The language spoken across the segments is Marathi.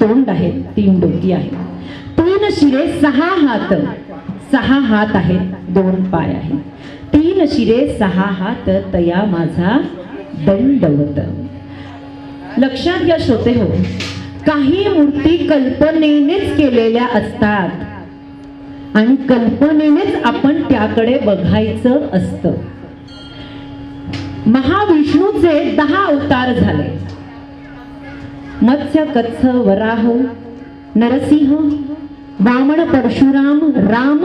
तोंड आहेत तीन डोकी आहेत. तीन शिरे सहा हात सहा हात आहेत दोन पाय आहेत. तीन शिरे सहा हात तया माझा दंडवत. लक्षात घ्या श्रोते हो काही मूर्ती कल्पनेनेच केलेल्या असतात. आणि कल्पनेनेच आपण त्याकडे बघायचं असतं. महाविष्णूचे दहा अवतार झाले. मत्स्य कच्छ वराह नरसिंह वामन परशुराम राम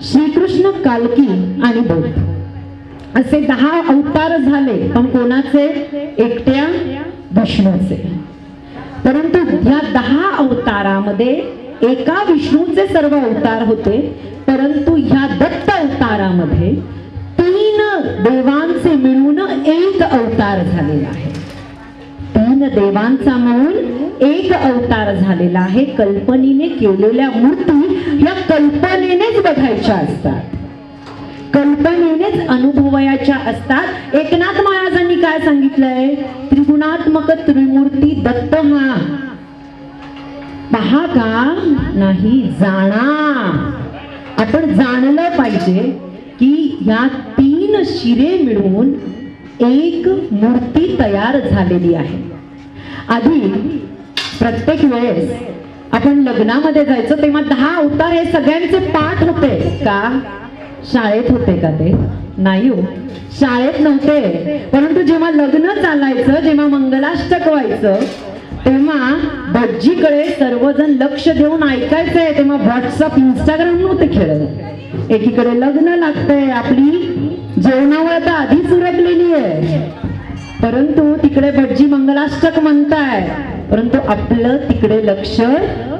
श्रीकृष्ण कालकी आणि बौद्ध असे दहा अवतार झाले पण कोणाचे? एकट्या विष्णूचे. परंतु या दहा अवतारामध्ये एका विष्णूचे सर्व अवतार होते परंतु ह्या दत्त अवतारामध्ये तीन देवांचे मिळून एक अवतार झालेला आहे. तीन देवांचा मिळून एक अवतार झालेला आहे. कल्पनेने केलेल्या मूर्ती या कल्पनेनेच बघायच्या असतात. कल्पनेनेच अनुभवयाच्या असतात. एकनाथ महाराजांनी काय सांगितलंय? त्रिगुणात्मक त्रिमूर्ती दत्त हा. पहा का? नाही जाणा. आपण जाणलं पाहिजे की या तीन शिरे मिळून एक मूर्ती तयार झालेली आहे. आधी प्रत्येक वेळेस आपण लग्नामध्ये जायचो तेव्हा दहा अवतार हे सगळ्यांचे पाठ होते. का? शाळेत होते का ते? नाही हो. शाळेत नव्हते. परंतु जेव्हा लग्न चालायचं जेव्हा मंगलाष्टक व्हायचं तेव्हा भटजीकडे सर्वजण लक्ष देऊन ऐकायचंय तेव्हा व्हॉट्सअप इंस्टाग्राम नव्हते खेळत. एकीकडे लग्न लागतंय. आपली जेवणावर आता आधीच उरकलेली आहे. परंतु तिकडे भटजी मंगलाष्टक म्हणताय. परंतु आपलं तिकडे लक्ष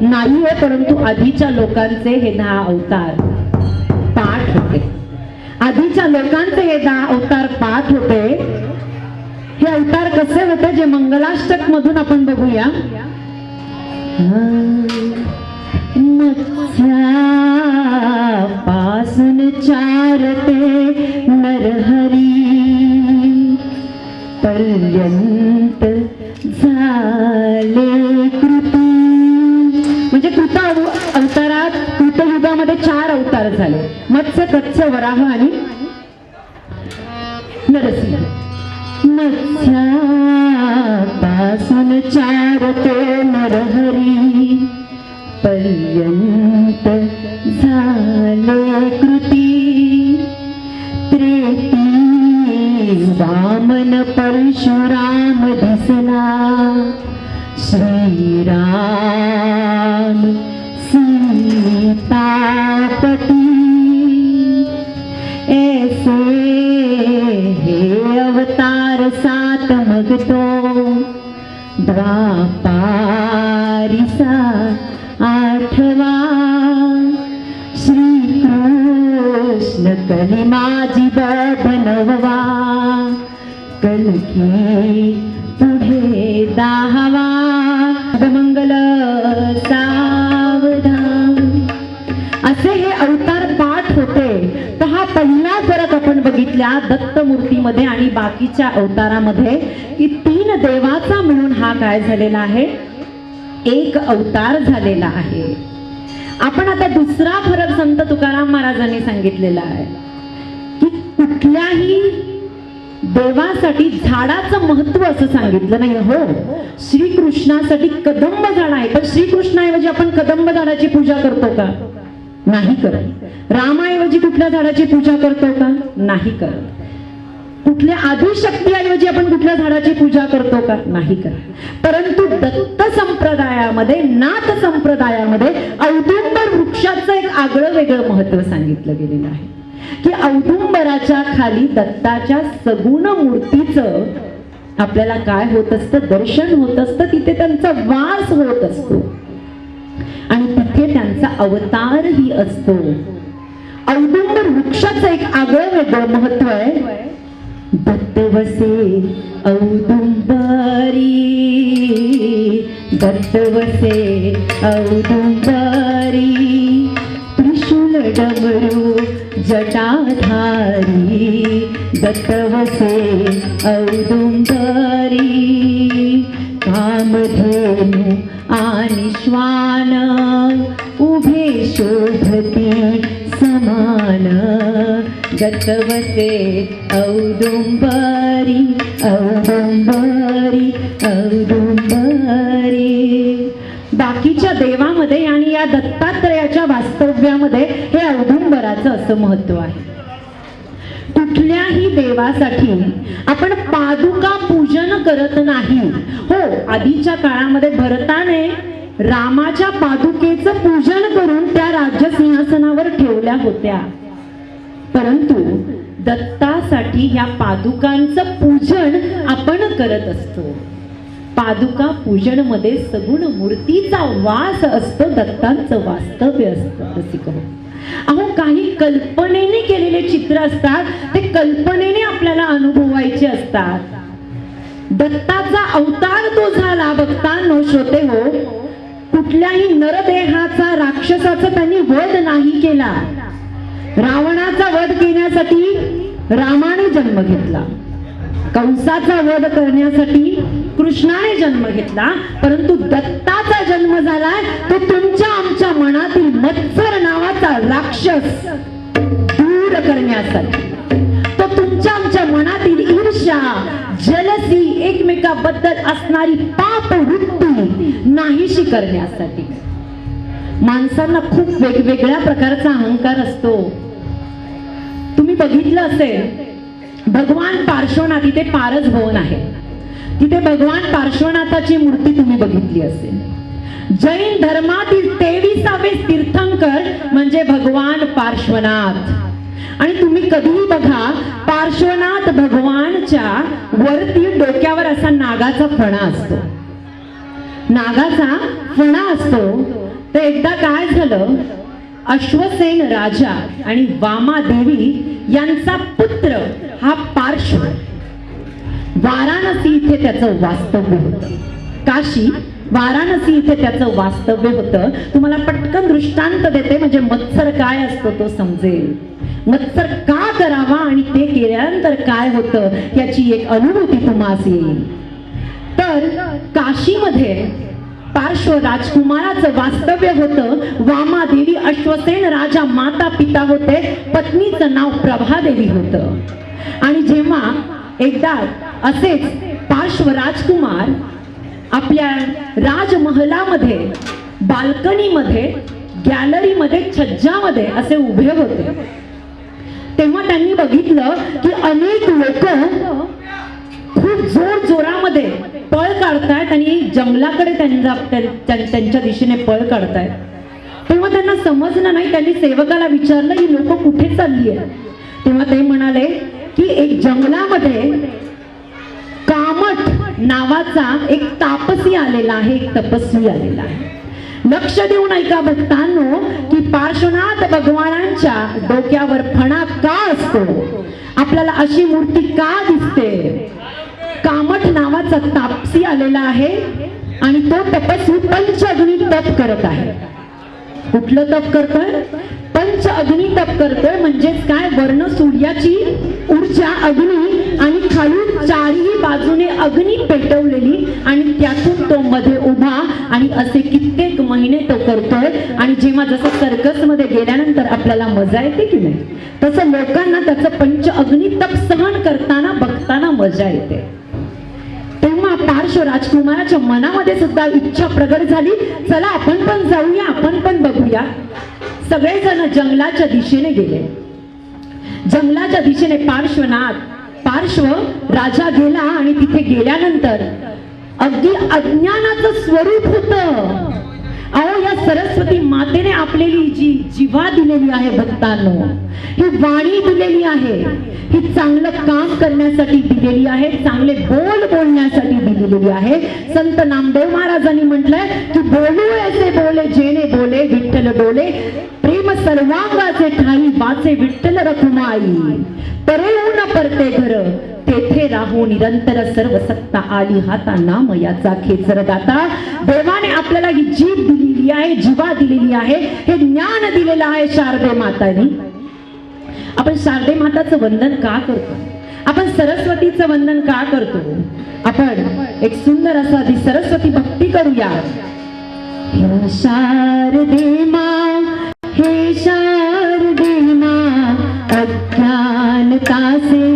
नाहीये. परंतु आधीच्या लोकांचे हे दहा अवतार. पाठ होते. आधीच्या लोकांचे हे दहा अवतार पाठ होते. हे अवतार कसे होते जे मंगलाष्टक मधून आपण बघूया? पासून चारते नरहरी. पर्यंत झाले कृती. म्हणजे कृत अवतारात कृतयुगामध्ये चार अवतार झाले. कच्च वराह आणि नरसिंह मत्स्यापासून चार ते नरहरी पर्यंत झाले कृती त्रेती वामन परशुराम दिसला श्रीराम सीतापती अवतारामध्ये की तीन देवाचा मिळून हा काय झालेला आहे. एक अवतार झालेला आहे. आपण आता दुसरा फरक संत तुकाराम महाराजांनी सांगितलेला आहे. की कुठल्याही देवासाठी झाडाचं महत्त्व असं सांगितलं नाही हो. श्रीकृष्णासाठी कदंब झाड आहे. पण श्रीकृष्णाऐवजी आपण कदंब झाडाची पूजा करतो का? नाही करत. रामाऐवजी कुठल्या झाडाची पूजा करतो का? नाही करत. कुठल्या आदिशक्तीऐवजी आपण कुठल्या झाडाची पूजा करतो का? नाही करत परंतु दत्त संप्रदायामध्ये नाथ संप्रदायामध्ये औदुंबर वृक्षाचं एक आगळं वेगळं महत्त्व सांगितलं गेलेलं आहे. की औदुंबराच्या खाली दत्ताच्या सगुण मूर्तीचं आपल्याला काय होत असतं? दर्शन होत असतं. तिथे त्यांचा वास होत असतो. आणि तिथे त्यांचा अवतारही असतो. औदुंबर वृक्षाचं एक आगळं वेगळं महत्त्व आहे. दत्तवसे औदुंबारी दत्तवसे औदुंबारी त्रिशूल डमरू जटाधारी। दत्तवसे औदुंबारी कामधेनु आणि श्वान। उभे शोभती दत्तवसे औदुंबरी औदुंबरी औदुंबरी. बाकीच्या देवामध्ये आणि या दत्तात्रयाच्या वास्तव्यामध्ये हे औदुंबराचं असं महत्त्व आहे. कुठल्याही देवासाठी आपण पादुका पूजन करत नाही. हो आधीच्या काळामध्ये भरताने रामाच्या पादुकेचं पूजन करून त्या राज्यसिंहासनावर ठेवल्या होत्या. परंतु दत्तासाठी ह्या पादुकांचं पूजन आपण करत असतो. पादुका पूजनमध्ये सगुण मूर्तीचा वास असतो दत्तांचं वास्तव्य असतं रसिक अहो काही कल्पनेने केलेले चित्र असतात ते कल्पनेने आपल्याला अनुभवायचे असतात. दत्ताचा अवतार तो झाला भक्तांनो श्रोते हो. कुठल्याही नरदेहाचा राक्षसाचा त्यांनी वध नाही केला. रावणाचा वध घेण्यासाठी रामाने जन्म घेतला. कंसाचा वध करण्यासाठी कृष्णाने जन्म घेतला. परंतु दत्ताचा जन्म झालाय तो तुमच्या आमच्या मनातील मत्सर नावाचा राक्षस दूर करण्यासाठी. तो तुमच्या आमच्या मनातील ईर्ष्या जलसी एकमेकाबद्दल असणारी पाप वृत्ती नाहीशी करण्यासाठी. माणसांना खूप वेगवेगळ्या प्रकारचा अहंकार असतो. तुम्ही बघितलं असेल भगवान पार्श्वनाथ इथे पारस भवन आहे. तिथे भगवान पार्श्वनाथाची मूर्ती तुम्ही बघितली असेल. जैन धर्मातील तेविसावे तीर्थंकर म्हणजे भगवान पार्श्वनाथ. आणि तुम्ही कधीही बघा पार्श्वनाथ भगवानच्या वरती डोक्यावर असा नागाचा फणा असतो. नागाचा फणा असतो. तर एकदा काय झालं? अश्वसेन राजा आणि वामादेवी यांचा पुत्र हा पार्श्व वाराणसी इथे त्याचं वास्तव्य होतं. काशी वाराणसी इथे त्याचं वास्तव्य होतं. तुम्हाला पटकन दृष्टांत देते म्हणजे मत्सर काय असतो तो समजेल. मत्सर का करावा आणि ते केल्यानंतर काय होतं याची एक अनुभूती तुम्हाला येईल. तर काशीमध्ये पार्श्व राजकुमाराचं वास्तव्य होतं वामादेवी अश्वसेन राजा माता पिता होते पत्नीचं नाव प्रभादेवी होतं. आणि जेव्हा एकदा असेच पार्श्व राजकुमार आपल्या राजमहलामध्ये बाल्कनीमध्ये गॅलरीमध्ये छज्जामध्ये असे उभे होते तेव्हा त्यांनी बघितलं की अनेक लोक खूप जोर जोरामध्ये पळ काढतायत आणि जंगलाकडे त्यांचा त्यांच्या दिशेने पळ काढतायत. तेव्हा त्यांना समजलं नाही त्यांनी सेवकाला विचारलं ही लोक कुठे चालली आहेत? तेव्हा ते म्हणाले की एक जंगलामध्ये कामठ नावाचा एक तापसी आलेला आहे एक तपस्वी आलेला आहे. लक्ष देऊन ऐका भक्तांनो की पार्श्वनाथ भगवानांच्या डोक्यावर फणा का असतो? आपल्याला अशी मूर्ती का दिसते? कामठ नावाचा तापसी आलेला आहे आणि तो तपस्वी पंच अग्नी तप करत आहे. कुठलं तप करतोय? पंच अग्नी तप करतोय म्हणजेच काय? वर्ण सूर्याची ऊर्जा अग्नी आणि खालून चारही बाजूने अग्नी पेटवलेली आणि त्यातून तो मध्ये उभा आणि असे कित्येक महिने तो करतोय. आणि जेव्हा जसं सर्कसमध्ये गेल्यानंतर आपल्याला मजा येते की नाही? तसं लोकांना त्याचं पंच अग्नी तप सहन करताना बघताना मजा येते. हर्ष पार्श्व राजकुमाराच्या मनामध्ये सुद्धा इच्छा प्रगट झाली. चला आपण पण जाऊया आपण पण बघूया. सगळेजण जंगलाच्या दिशेने गेले. जंगलाच्या दिशेने पार्श्वनाथ पार्श्व राजा गेला आणि तिथे गेल्यानंतर अगदी अज्ञानाचं स्वरूप होत. अहो या सरस्वती मातेने आपलेली जी जीवा दिलेली आहे भक्तांनो ही वाणी दिलेली आहे ही चांगलं काम करण्यासाठी दिलेली आहे चांगले बोल बोलण्यासाठी दिलेली आहे. संत नामदेव महाराजांनी म्हटलंय की बोलू ऐसे बोले जेणे बोले विठ्ठल डोले प्रेम सर्वांगाचे ठाई वाचे विठ्ठल रखुमाई. परे न परते घर तेथे राहू निरंतर सर्व सत्ता आली. हाता नाम याचा खेचर दाता देवाने आपल्याला ही जीव दिलेली आहे जीवा दिलेली आहे. हे ज्ञान दिलेलं आहे शारदे माताने. आपण शारदे माताचं वंदन का करतो? आपण सरस्वतीचं वंदन का करतो? आपण एक सुंदर असा सरस्वती भक्ती करूया. शारदे मा हे शारदे मा अज्ञानता से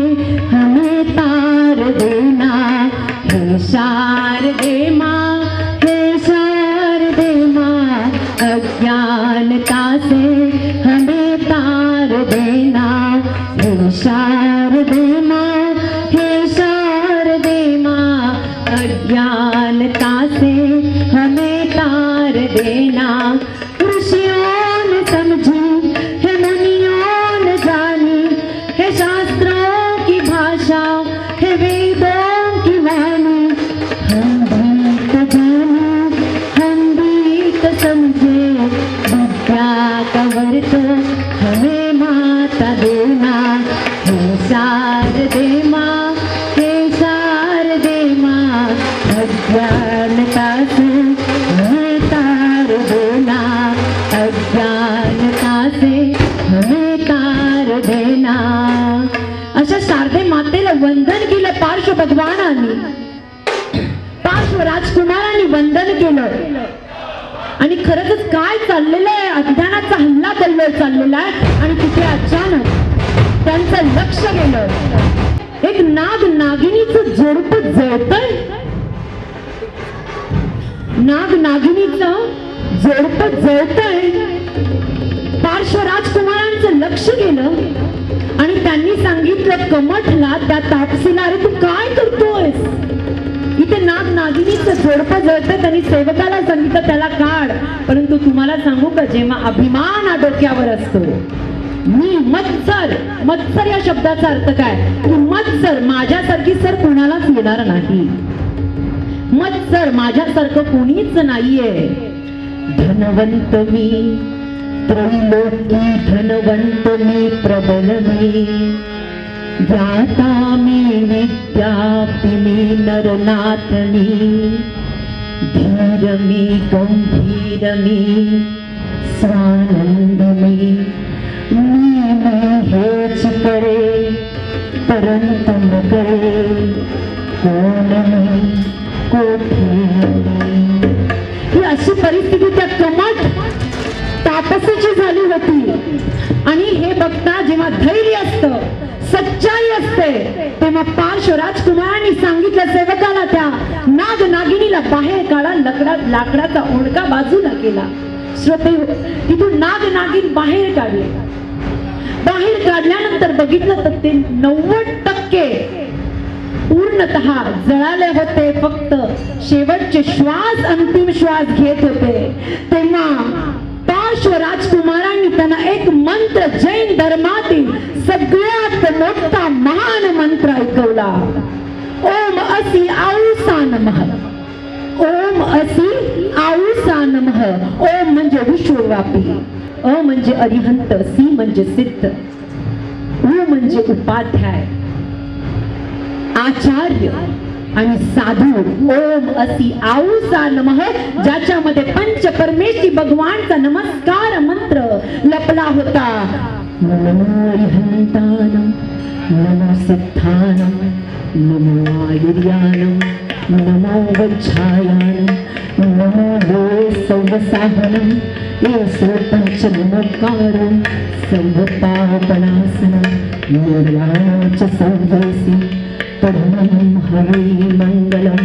तार पार्श्व भगवानांनी पार्श्व राजकुमारांनी वंदन केलं. आणि खरंच काय चाललेलं आहे? अज्ञानाचा हल्ला कल्लोळ चाललेला आहे. आणि तिथे अचानक त्यांचं लक्ष गेलं. एक नाग नागिनीच जोडप जळतय. नाग नागिनीच जोडप जळतय. पार्श्व राजकुमारांचं लक्ष गेलं. आणि त्यांनी सांगितलं कमठला त्या तापसीला अरे तू काय करतोयस? इथे नाग नागिनीचं जोडपं जळतं त्यांनी सेवकाला सांगितलं त्याला काढ. परंतु तुम्हाला सांगू का जेव्हा अभिमान हा डोक्यावर असतो मी मत्सर मत्सर या शब्दाचा अर्थ काय? तू मत्सर माझ्यासारखी सर कुणालाच येणार नाही. मत्सर माझ्यासारखं कोणीच नाहीये. धनवंत मी त्रैलोकी धनवंत मी प्रबल मी ज्ञाता मी विद्यापी मी नरनाथ मी धीर मी गंभीर मी स्वानंद मी मी मी हेच तापसीची झाली होती. आणि हे बघता जेव्हा धैर्य असतं सच्चाई असते तेव्हा पार्श्व राजकुमारांनी सांगितलं सेवकाला त्या नाग नागिनीला बाहेर काढा लकडा लाकडाचा ओंडका बाजूला केला. श्रोते तिथून नाग नागिन बाहेर काढले. बाहेर काढल्यानंतर बघितलं तर ते नव्वद टक्के पूर्णत जळाले होते फक्त शेवटचे श्वास अंतिम श्वास घेत होते. तेव्हा पार्श्व राजकुमारांनी त्यांना एक मंत्र जैन धर्मातील सगळ्यात मोठा महान मंत्र ऐकवला. ओम असी आऊसा नमः. ओम असी आऊसा नमः. ओम म्हणजे विश्वव्यापी. अ म्हणजे अरिहंत सी म्हणजे सिद्ध. उ म्हणजे उपाध्याय. आचार्य. आणि साधू ओम असी आऊसा नमः ज्याच्यामध्ये पंच परमेशी भगवानचा नमस्कार मंत्र लपला होता. नमो अरिहंतानम नमो सिद्धानम नमो आयुर्यानम नमो वज्रायानम नमो वे संवसाहनम येसो पंच नमोकारम संवपापनासनम निर्याण च संवेसी पद्मं हरि मंगलम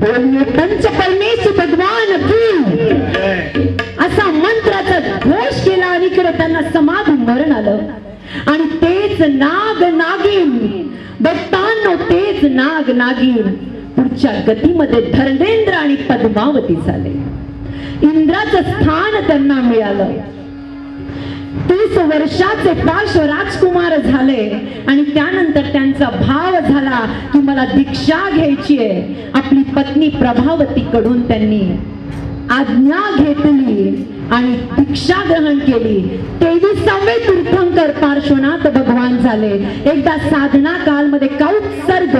बोलिए पंच परमेश भगवान की असा मंत्राचा घोष केला आणि इकडे त्यांना समाधी मरण आलं आणि तेच नाग नागिन भक्तांनो तेच नाग नागिन पुढच्या गतीमध्ये धर्मेंद्र आणि पद्मावती झाले इंद्राचं स्थान त्यांना मिळालं. तीस वर्षाचे पार्श्व राजकुमार झाले आणि त्यानंतर त्यांचा भाव झाला की मला दीक्षा घ्यायची आहे. आपली पत्नी प्रभावती कडून त्यांनी आज्ञा घेतली आणि दीक्षा ग्रहण केली. तेविसावे तीर्थंकर पार्श्वनाथ भगवान झाले. एकदा साधना कालमध्ये काउत्सर्ग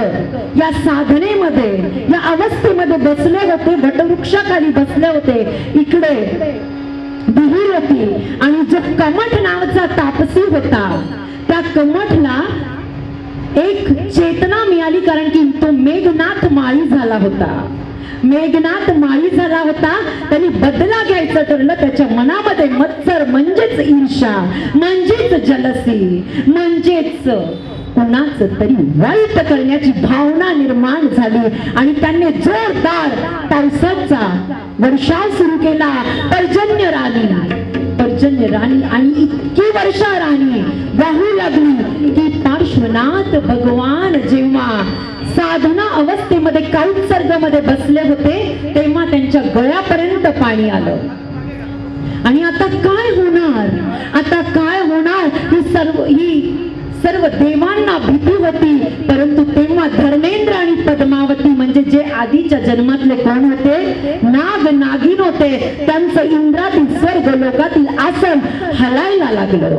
या साधनेमध्ये या अवस्थेमध्ये बसले होते वटवृक्षाखाली बसले होते. इकडे विहीर होती आणि जो कमठ नावाचा तापसी होता त्या कमठला एक चेतना मिळाली कारण की तो मेघनाथ माळी झाला होता. मेघनाथ माळी झाला होता त्यांनी बदला घ्यायचं ठरलं त्याच्या मनामध्ये मत्सर म्हणजेच ईर्षा म्हणजेच जलसी म्हणजेच कुणाच तरी वाईट करण्याची भावना निर्माण झाली. आणि त्यांनी जोरदार पावसाचा वर्षाव सुरू केला. पर्जन्य राणी पर्जन्य राणी आणि इतकी वर्षा राणी वाहू लागली की पार्श्वनाथ भगवान जेव्हा साधना अवस्थेमध्ये मध्ये बसले होते तेव्हा त्यांच्या गळ्यापर्यंत पाणी आलं. आणि आता काय होणार? आता काय होणार? ही सर्व ही सर्व देवांना भीती होती परंतु तेव्हा धर्मेंद्र आणि पद्मावती म्हणजे जे आधीच्या जन्मातले कोण होते? नाग नागिन होते. त्यांचं इंद्रातील स्वर्ग लोकातील आसन हलायला लागलं.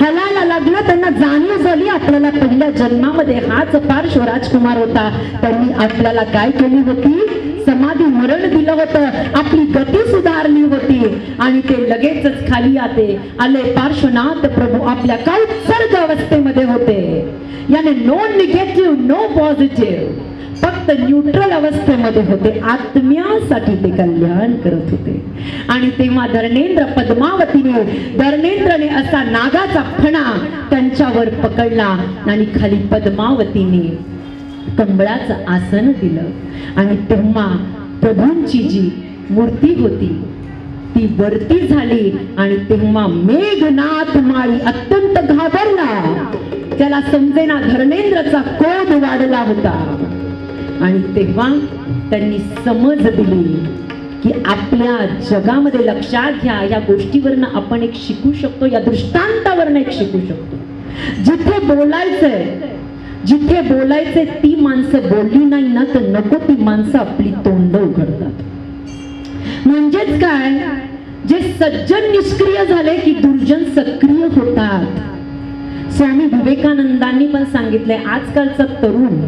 हलायला लागलं त्यांना जाणीव झाली आपल्याला पहिल्या जन्मामध्ये हाच पार्श्व राजकुमार होता. त्यांनी आपल्याला काय केली होती? समाधी मरण दिलं होतं. आपली गती सुधारली होती. आणि ते लगेचच खाली आते आले पार्श्वनाथ प्रभू आपल्या काय सर्ग अवस्थेमध्ये होते. याने नो निगेटिव्ह नो पॉझिटिव्ह फक्त न्यूट्रल अवस्थेमध्ये होते. आत्म्यासाठी ते कल्याण करत होते. आणि तेव्हा धर्मेंद्र पद्मावतीने धर्मेंद्रने असा नागाचा फणा त्यांच्यावर पकडला. आणि खाली पद्मावतीने कंबळाचं आसन दिलं. आणि तेव्हा प्रभूंची जी मूर्ती होती ती वरती झाली आणि तेव्हा मेघनाथ माळी अत्यंत घाबरला. त्याला समजेना धर्मेंद्रचा क्रोध वाढला होता. आणि तेव्हा त्यांनी समज दिली की आपल्या जगामध्ये लक्षात घ्या या गोष्टीवरनं आपण एक शिकू शकतो या दृष्टांतावरनं एक शिकू शकतो. जिथे बोलायचंय जिथे बोलायचे ती माणसं बोलली नाही ना तर नको ती माणसं आपली तोंड उघडतात. म्हणजेच काय? जे सज्जन निष्क्रिय झाले की दुर्जन सक्रिय होतात. स्वामी विवेकानंदांनी पण सांगितलंय आजकालचा तरुण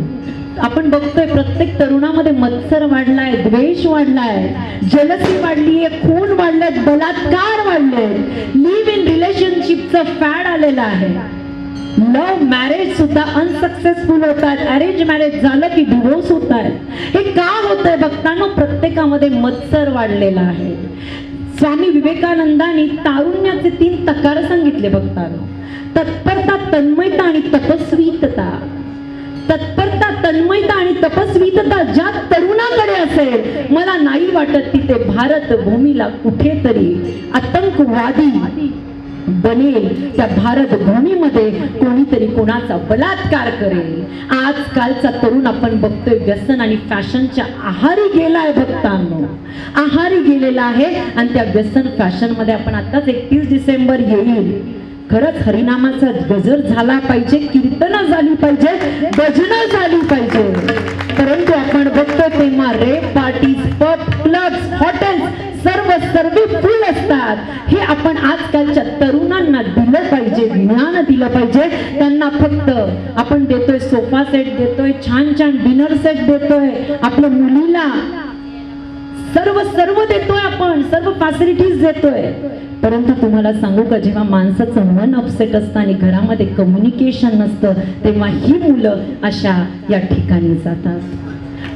आपण बघतोय प्रत्येक तरुणामध्ये मत्सर वाढलाय द्वेष वाढलाय जलसी वाढली आहे खून वाढलाय बलात्कार वाढले लिव्ह इन रिलेशनशिपचं फॅड आलेलं आहे. लव्ह मॅरेज सुद्धा अनसक्सेसफुल होतात. अरेंज मॅरेज झालं की डिवोर्स होत आहेत हे का होत आहे बघताना प्रत्येकामध्ये मत्सर वाढलेला आहे. स्वामी विवेकानंदांनी तारुण्याचे तीन तकार सांगितले बघताना. तत्परता तन्मयता आणि तपस्वीतता. तत्परता तन्मयता आणि तपस्वीतता ज्या तरुणाकडे असेल मला नाही वाटत तिथे भारत भूमीला कुठेतरी आतंकवादी बनेल. त्या भारत भूमीमध्ये कोणीतरी कोणाचा बलात्कार करेल. आजकालचा तरुण आपण बघतोय व्यसन आणि फॅशनच्या आहारी गेलाय भक्तांनो. आहारी गेलेला आहे आणि त्या व्यसन फॅशनमध्ये आपण आताच एकतीस डिसेंबर येईल. खरंच हरिनामाचा गजर झाला पाहिजे कीर्तन झाली पाहिजे भजन झाली पाहिजे. परंतु आपण बघतो तेव्हा rave party pub clubs hotels सर्व सर्व फुल असतात. हे आपण आजकालच्या तरुणांना दिलं पाहिजे ज्ञान दिलं पाहिजे. त्यांना फक्त आपण देतोय सोफा सेट देतोय छान छान डिनर सेट देतोय. आपल्या मुलीला सर्व सर्व देतोय आपण सर्व फॅसिलिटीज देतोय. परंतु तुम्हाला सांगू का जेव्हा माणसाचं मन अपसेट असतं आणि घरामध्ये कम्युनिकेशन नसतं तेव्हा ही मुलं अशा या ठिकाणी जातात.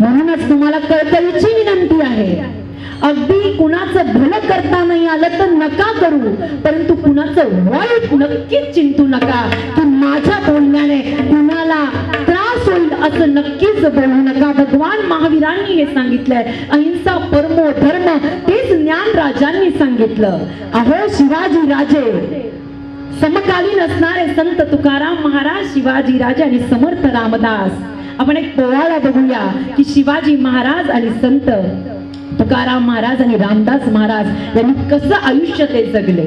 म्हणूनच तुम्हाला कळकळीची विनंती आहे. अगदी कुणाचं भलं करता नाही आलं तर नका करू परंतु कुणाचं वाईट नक्कीच चिंतू नका. की माझ्या बोलण्याने कुणाला त्रास होईल असं नक्कीच बोलू नका. भगवान महावीरांनी हे सांगितलंय. अहिंसा परमो धर्म तेच ज्ञान राजांनी सांगितलं. अहो शिवाजी राजे समकालीन असणारे संत तुकाराम महाराज शिवाजी राजे आणि समर्थ रामदास. आपण एक पोवाडा बघूया की शिवाजी महाराज आणि संत तुकाराम महाराज आणि रामदास महाराज यांनी कसं आयुष्य ते जगले?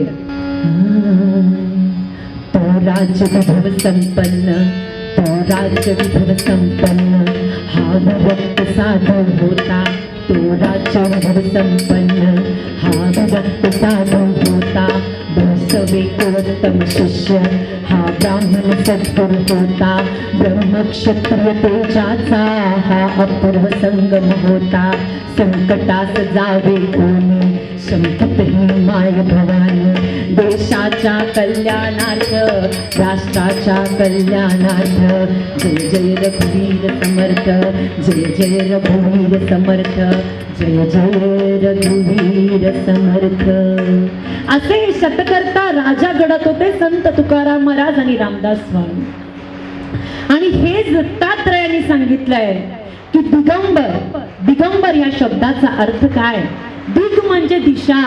तो राज्य विभव संपन्न तो राज्य विभव संपन्न हा भक्त साधव होता तो थोराचर संपन्न हा भक्त साधव होता बसवे उत्तम शिष्य हा ब्राह्मण सद्गुरु होता ब्रह्मक्षत्रिय तेजाचा हा अपूर्व संगम होता. संकटास जावे कोणी संकटही माय भवानी. देशाच्या कल्याणार्थ राष्ट्राच्या कल्याणार्थ. जय जय रघुवीर समर्थ जय जय रघुवीर समर्थ जय जय रघुवीर समर्थ. असे हे शतकर्ता राजा घडत होते संत तुकाराम महाराज आणि रामदास स्वामी. आणि हे दत्तात्रयाने सांगितलंय की दिगंबर दिगंबर या शब्दाचा अर्थ काय? दिग म्हणजे दिशा.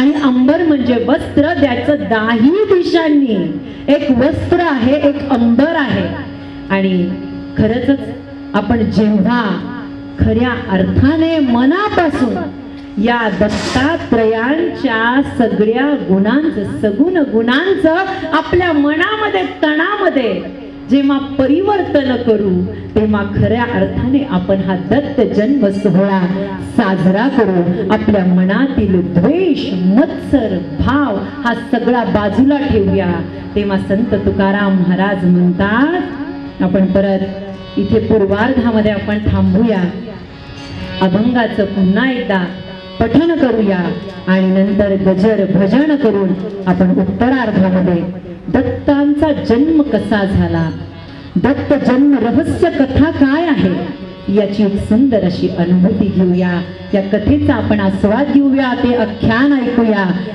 आणि अंबर म्हणजे वस्त्र त्याचं दाही दिशांनी. एक वस्त्र आहे एक अंबर आहे. आणि खरंच आपण जेव्हा खऱ्या अर्थाने मनापासून या दत्तात्रयांच्या सगळ्या गुणांचं सगुण गुणांचं आपल्या मनामध्ये तणामध्ये जेव्हा परिवर्तन करू तेव्हा खऱ्या अर्थाने आपण हा दत्त जन्म सोहळा साजरा करू. आपल्या मनातील द्वेष मत्सर भाव हा सगळा बाजूला ठेवूया. तेव्हा संत तुकाराम महाराज म्हणतात आपण परत इथे पूर्वार्धामध्ये आपण थांबूया. अभंगाचं पुन्हा एकदा पठन करूया आणि नंतर गजर भजन करून आपण उत्तरार्धामध्ये दत्तांचा जन्म कसा झाला? दत्त जन्म रहस्य कथा काय आहे? याची एक सुंदर अशी अनुभूती घेऊया. या कथेचा आपण आस्वाद घेऊया ते आख्यान ऐकूया.